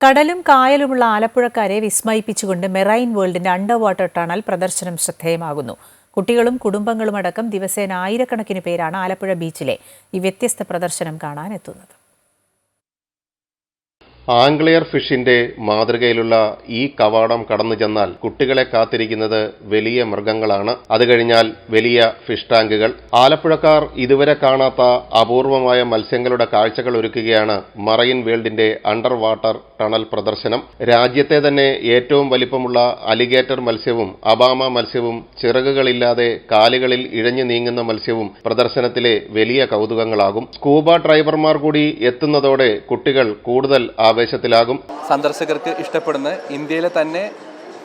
കടലും കായലുമുള്ള ആലപ്പുഴക്കാരെ വിസ്മയിപ്പിച്ചുകൊണ്ട് മെറൈൻ വേൾഡിന്റെ അണ്ടർ വാട്ടർ ടണൽ പ്രദർശനം ശ്രദ്ധേയമാകുന്നു. കുട്ടികളും കുടുംബങ്ങളുമടക്കം ദിവസേന ആയിരക്കണക്കിന് പേരാണ് ആലപ്പുഴ ബീച്ചിലെ ഈ വ്യത്യസ്ത പ്രദർശനം കാണാൻ എത്തുന്നത് ആംഗ്ലിയർ ഫിഷിന്റെ മാതൃകയിലുള്ള ഈ കവാടം കടന്നു ചെന്നാൽ കുട്ടികളെ കാത്തിരിക്കുന്നത് വലിയ മൃഗങ്ങളാണ്. അത് കഴിഞ്ഞാൽ വലിയ ഫിഷ് ടാങ്കുകൾ. ആലപ്പുഴക്കാർ ഇതുവരെ കാണാത്ത അപൂർവമായ മത്സ്യങ്ങളുടെ കാഴ്ചകൾ ഒരുക്കുകയാണ് മറൈൻ വേൾഡിന്റെ അണ്ടർ വാട്ടർ ടണൽ പ്രദർശനം. രാജ്യത്തെ തന്നെ ഏറ്റവും വലിപ്പമുള്ള അലിഗേറ്റർ മത്സ്യവും അബാമ മത്സ്യവും ചിറകുകളില്ലാതെ കാലുകളിൽ ഇഴഞ്ഞു നീങ്ങുന്ന മത്സ്യവും പ്രദർശനത്തിലെ വലിയ കൗതുകങ്ങളാകും. സ്കൂബ ഡ്രൈവർമാർ കൂടി എത്തുന്നതോടെ കുട്ടികൾ കൂടുതൽ ആവേശത്തിലാകും സന്ദർശകർക്ക് ഇഷ്ടപ്പെടുന്ന ഇന്ത്യയിലെ തന്നെ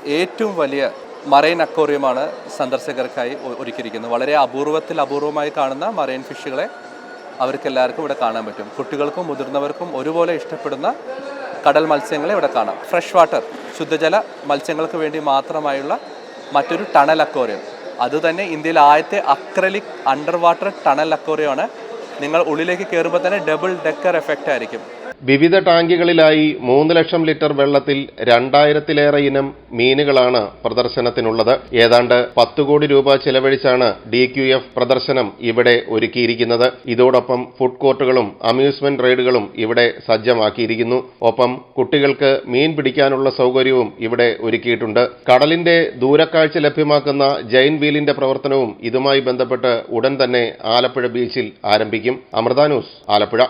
ഏറ്റവും വലിയ മറൈൻ അക്വോറിയമാണ് സന്ദർശകർക്കായി ഒരുക്കിയിരിക്കുന്നത്. വളരെ അപൂർവത്തിൽ അപൂർവമായി കാണുന്ന മറൈൻ ഫിഷുകളെ അവർക്കെല്ലാവർക്കും ഇവിടെ കാണാൻ പറ്റും. കുട്ടികൾക്കും മുതിർന്നവർക്കും ഒരുപോലെ ഇഷ്ടപ്പെടുന്ന കടൽ മത്സ്യങ്ങളെ ഇവിടെ കാണാം. ഫ്രഷ് വാട്ടർ ശുദ്ധജല മത്സ്യങ്ങൾക്ക് വേണ്ടി മാത്രമായുള്ള മറ്റൊരു ടണൽ അക്വോറിയം. അതുതന്നെ ഇന്ത്യയിൽ ആദ്യത്തെ അക്രലിക് അണ്ടർ വാട്ടർ ടണൽ അക്വോറിയമാണ്. നിങ്ങൾ ഉള്ളിലേക്ക് കയറുമ്പോൾ തന്നെ ഡബിൾ ഡെക്കർ എഫക്റ്റ് ആയിരിക്കും. വിവിധ ടാങ്കുകളിലായി മൂന്ന് ലക്ഷം ലിറ്റർ വെള്ളത്തിൽ രണ്ടായിരത്തിലേറെ ഇനം മീനുകളാണ് പ്രദർശനത്തിനുള്ളത്. ഏതാണ്ട് പത്ത് കോടി രൂപ ചെലവഴിച്ചാണ് ഡി ക്യു എഫ് പ്രദർശനം ഇവിടെ ഒരുക്കിയിരിക്കുന്നത്. ഇതോടൊപ്പം ഫുഡ് കോർട്ടുകളും അമ്യൂസ്മെന്റ് റൈഡുകളും ഇവിടെ സജ്ജമാക്കിയിരിക്കുന്നു. ഒപ്പം കുട്ടികൾക്ക് മീൻ പിടിക്കാനുള്ള സൗകര്യവും ഇവിടെ ഒരുക്കിയിട്ടുണ്ട്. കടലിന്റെ ദൂരക്കാഴ്ച ലഭ്യമാക്കുന്ന ജൈൻ വീലിന്റെ പ്രവർത്തനവും ഇതുമായി ബന്ധപ്പെട്ട് ഉടൻ തന്നെ ആലപ്പുഴ ബീച്ചിൽ ആരംഭിക്കും. അമൃത ന്യൂസ് ആലപ്പുഴ.